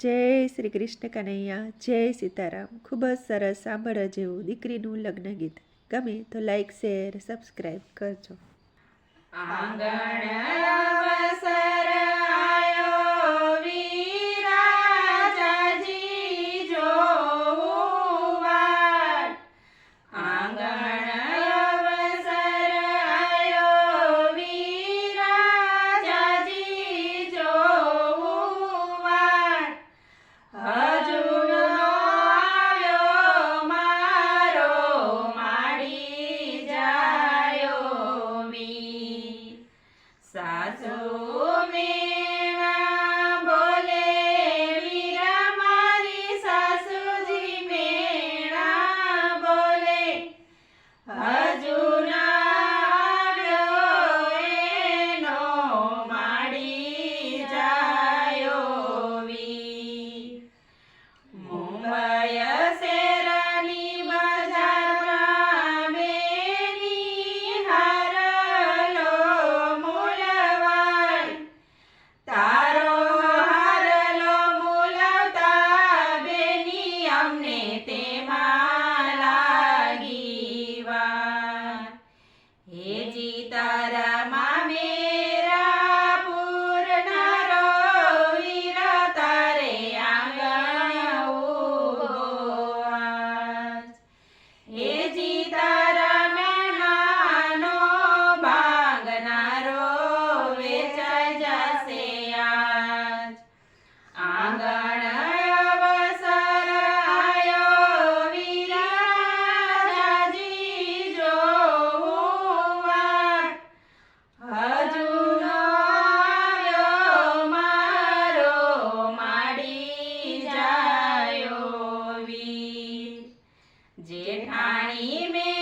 જય શ્રી કૃષ્ણ કનૈયા, જય સીતારામ. ખૂબ જ સરસ સાંભળવા જેવું દીકરીનું લગ્ન ગીત. ગમે તો લાઈક શેર સબસ્ક્રાઈબ કરજો. આંગણ જેઠાણી મેં